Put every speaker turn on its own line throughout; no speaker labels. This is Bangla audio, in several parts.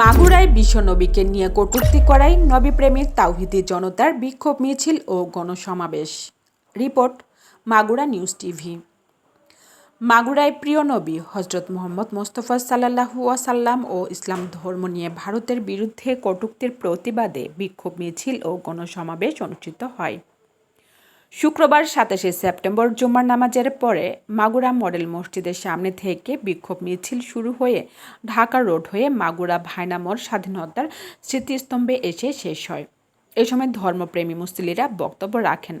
মাগুরায় বিশ্বনবীকে নিয়ে কটূক্তি করায় নবীপ্রেমীর তাওহিদি জনতার বিক্ষোভ মিছিল ও গণসমাবেশ। Report, Magura news TV. মাগুরায় প্রিয় নবী হজরত মোহাম্মদ মোস্তফা সাল্লাহু সাল্লাম ও ইসলাম ধর্ম নিয়ে ভারতের বিরুদ্ধে কটূক্তির প্রতিবাদে বিক্ষোভ মিছিল ও গণসমাবেশ অনুষ্ঠিত হয়। শুক্রবার সাতাশে সেপ্টেম্বর জুম্মার নামাজের পরে মাগুরা মডেল মসজিদের সামনে থেকে বিক্ষোভ মিছিল শুরু হয়ে ঢাকা রোড হয়ে মাগুরা ভাইনামর স্বাধীনতার স্মৃতিস্তম্ভে এসে শেষ হয়। এ সময় ধর্মপ্রেমী মুসলিরা বক্তব্য রাখেন।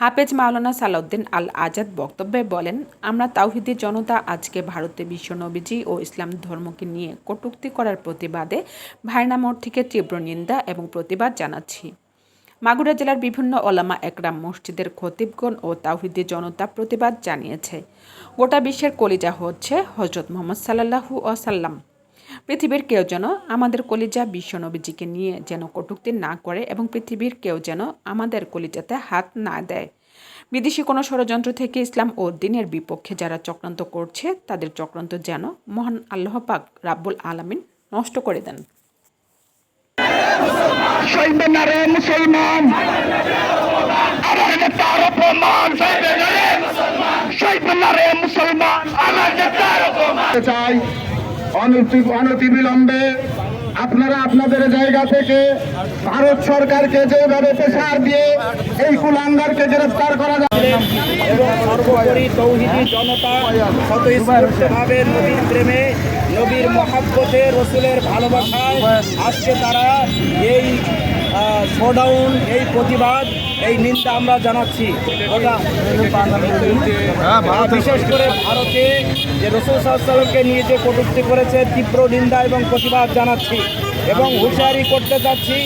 হাফেজ মাওলানা সালাউদ্দিন আল আজাদ বক্তব্যে বলেন, আমরা তাওহিদি জনতা আজকে ভারতে বিশ্ব নবীজি ও ইসলাম ধর্মকে নিয়ে কটূক্তি করার প্রতিবাদে ভাইনামোড় থেকে তীব্র নিন্দা এবং প্রতিবাদ জানাচ্ছি। মাগুরা জেলার বিভিন্ন ওলামা একরাম মসজিদের খতিবগণ ও তাওহিদি জনতা প্রতিবাদ জানিয়েছে। গোটা বিশ্বের কলিজা হচ্ছে হজরত মোহাম্মদ সাল্লাহু আসাল্লাম পৃথিবীর কেউ যেন আমাদের কলিজা বিশ্বনবীজিকে নিয়ে যেন কটূক্তি না করে এবং পৃথিবীর কেউ যেন আমাদের কলিজাতে হাত না দেয়। বিদেশি কোনো ষড়যন্ত্র থেকে ইসলাম ও দিনের বিপক্ষে যারা চক্রান্ত করছে, তাদের চক্রান্ত যেন মহান আল্লাহ পাক রাব্বুল আলামিন নষ্ট করে দেন।
মুসলমান। মুসলমান। আমার চাই, অনতি অনতি আপনারা আপনাদের জায়গা থেকে ভারত সরকারকে যেভাবে প্রেসার দিয়ে এই কুলাঙ্গারকে গ্রেফতার করা যায়।
সর্বোপরি তৌহিদি জনতা স্বতঃস্ফূর্তভাবে নবীর প্রেমে নবীর মহাব্বতে রসুলের ভালোবাসায় আজকে তারা। এই শোডাউন এই প্রতিবাদ এই নিন্দা আমরা জানাচ্ছি। ওটা বিশেষ করে ভারতে যে রসুল সাল্লামকে নিয়ে যে কটূক্তি করেছে তীব্র নিন্দা এবং প্রতিবাদ জানাচ্ছি। এবং হুঁশিয়ারি করতে চাচ্ছি,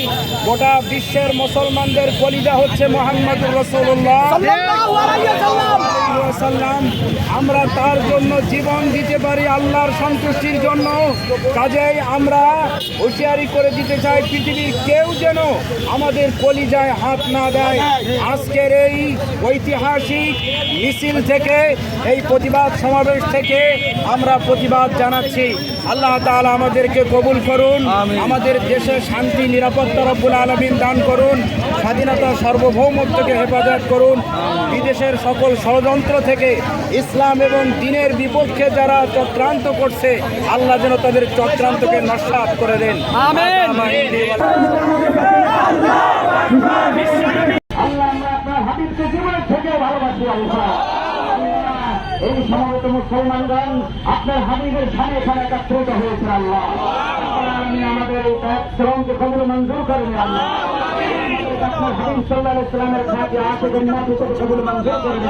গোটা বিশ্বের মুসলমানদের কলিজা হচ্ছে মোহাম্মদুর রসুল্লাহ সাল্লাম, আমরা তার জন্য জীবন দিতে পারি আল্লাহর সন্তুষ্টির জন্য। কাজেই আমরা হুঁশিয়ারি করে দিতে চাই, পৃথিবীর কেউ যেন আমাদের কলিজায় হাত না দেয়। আজকের এই ঐতিহাসিক মিছিল থেকে, এই প্রতিবাদ সমাবেশ থেকে আমরা প্রতিবাদ জানাচ্ছি। আল্লাহ তাআলা আমাদেরকে কবুল করুন আমাদের দেশে শান্তি নিরাপত্তা রব্বুল আলমিন দান করুন স্বাধীনতা সার্বভৌমত্বকে হেফাজত করুন বিদেশের সকল ষড়যন্ত্র থেকে ইসলাম এবং দিনের বিপক্ষে যারা চক্রান্ত করছে আল্লাহ যেন তাদের চক্রান্তকে নস্বাত করে দেন।
আল্লাহ আমরা আপনার হাবিবকে জীবনের থেকে ভালোবাসি আল্লাহ, এই সমবেত মুসলমানগণ আপনার হাবিবের সামনে এখানে একত্রিত হয়েছে আল্লাহ। আপনি আমাদের শ্রমকে কবল মঞ্জুর করেন আল্লাহ কবল মঞ্জুর করেন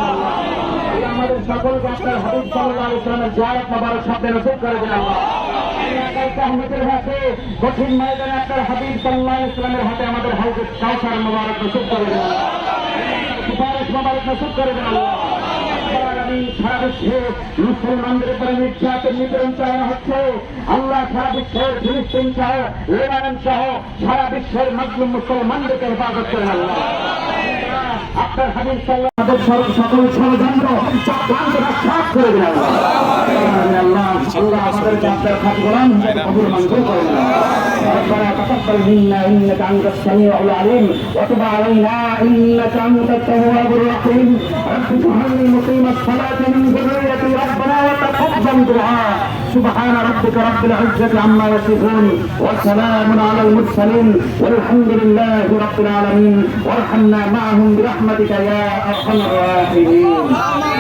আমাদের সকলকে সাথে হাউজে কাউসার মোবারক নসিব করে দেন সুপারিশ মোবারক করে দেন আলামিন সারা বিশ্বে মুসলমানদের উপরে নির্যাতন নিপীড়ন চালানো হচ্ছে। আল্লাহ সারা বিশ্বের ফিলিস্তিন সহ, লেবানন সহ সারা বিশ্বের মুসলিম মুসলমানদেরকে হেফাজত করেন আল্লাহ। আপনার হাবিব সাল্লাহ সকল ষড়যন্ত্র চক্রান্তরা সাফ করে দেন আল্লাহ। আল্লাহ আমাদেরকে আপনার খাত হিসেবে কবুল মঞ্জুর করে দেন ربنا تقبل منا إنك أنت السميع العليم وتب علينا إنك أنت التواب الرحيم. رب اجعلني مقيم الصلاة من ذريتي. ربنا وتقبل دعاء. سبحان ربك رب العزة عما يصفون وسلام على المرسلين. والحمد لله رب العالمين. وارحمنا معهم برحمتك يا أرحم الراحمين.